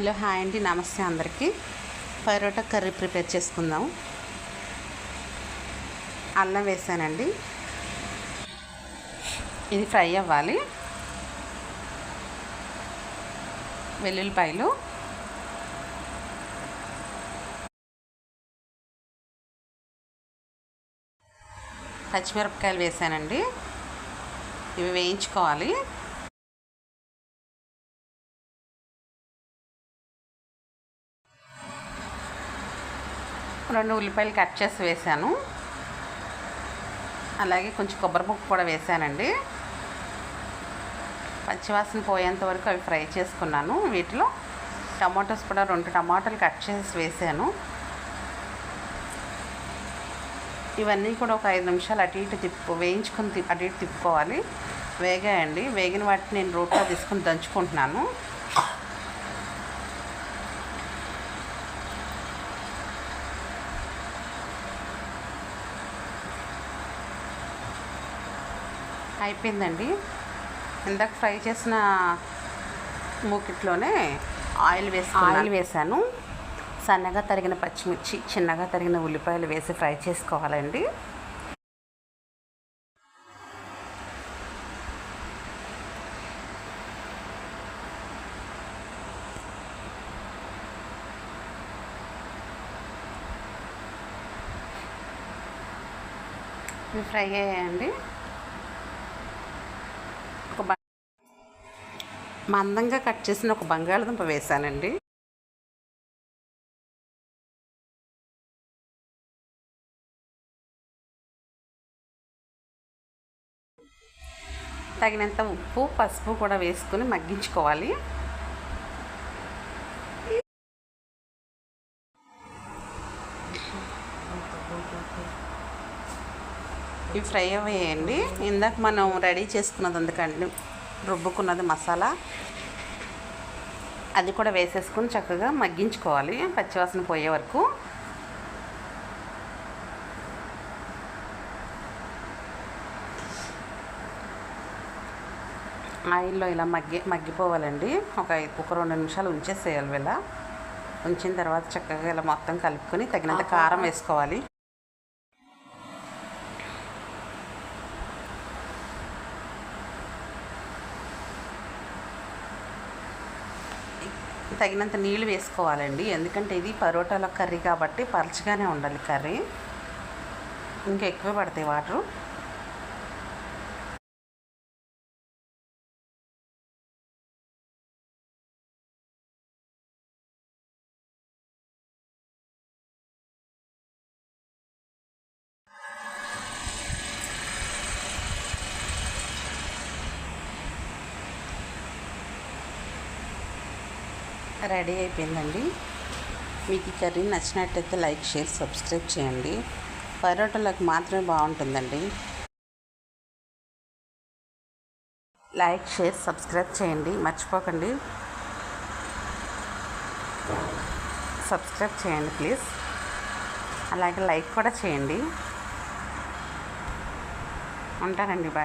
Hello hi అండి. నమస్తే అందరికీ. పరోటా కర్రీ ప్రిపేర్ చేసుకుందాం. అల్లం వేసానండి. ఇది ఫ్రై అవ్వాలి. వెల్లుల్లిపాయలు. పచ్చిమిరపకాయలు వేసానండి. ఇవి వేయించుకోవాలి. రెండు ఉల్లిపాయలు కట్ చేసి వేసాను. అలాగే కొంచెం కొబ్బరి ముక్క కూడా వేసానండి. పచ్చివాసన పోయేంత వరకు అవి ఫ్రై చేసుకున్నాను. వీటిలో టమాటోస్ కూడా రెండు టమాటాలు కట్ చేసి వేసాను. ఇవన్నీ కూడా ఒక ఐదు నిమిషాలు అటు ఇటు తిప్పు వేయించుకుని అటు ఇటు తిప్పుకోవాలి. వేగాయండి. వేగిన వాటిని నేను రోట్లో తీసుకుని దంచుకుంటున్నాను. అయిపోయిందండి. ఇందాక ఫ్రై చేసిన మూకిట్లోనే ఆయిల్ వేసి ఆయిల్ వేసాను. సన్నగా తరిగిన పచ్చిమిర్చి చిన్నగా తరిగిన ఉల్లిపాయలు వేసి ఫ్రై చేసుకోవాలండి. ఇవి ఫ్రై అయ్యాయండి. మందంగా కట్ చేసిన ఒక బంగాళదుంప వేసానండి తగినంత ఉప్పు పసుపు కూడా వేసుకుని మగ్గించుకోవాలి. ఇవి ఫ్రై అవ్వేయండి ఇందాక మనం రెడీ చేసుకున్నది అందుకండి. రుబ్బుకున్నది మసాలా. అది కూడా వేసేసుకుని చక్కగా మగ్గించుకోవాలి. పచ్చివాసన పోయే వరకు. ఆయిల్లో ఇలా మగ్గి మగ్గిపోవాలండి. ఒక ఒక రెండు నిమిషాలు ఉంచేసేయాలి ఇలా ఉంచిన తర్వాత చక్కగా ఇలా మొత్తం కలుపుకొని తగినంత కారం వేసుకోవాలి. తగినంత నీళ్ళు వేసుకోవాలండి. ఎందుకంటే ఇది పరోటాల కర్రీ కాబట్టి పరచగానే ఉండాలి కర్రీ. ఇంకా ఎక్కువ పడతాయి వాటర్. రెడీ అయిపోయిందండి. మీకు ఈ కర్రీ నచ్చినట్టయితే లైక్ షేర్ సబ్స్క్రైబ్ చేయండి. పరోటాలకు మాత్రమే బాగుంటుందండి. లైక్ షేర్ సబ్స్క్రైబ్ చేయండి. మర్చిపోకండి. సబ్స్క్రైబ్ చేయండి ప్లీజ్. అలాగే లైక్ కూడా చేయండి. ఉంటానండి బాయ్.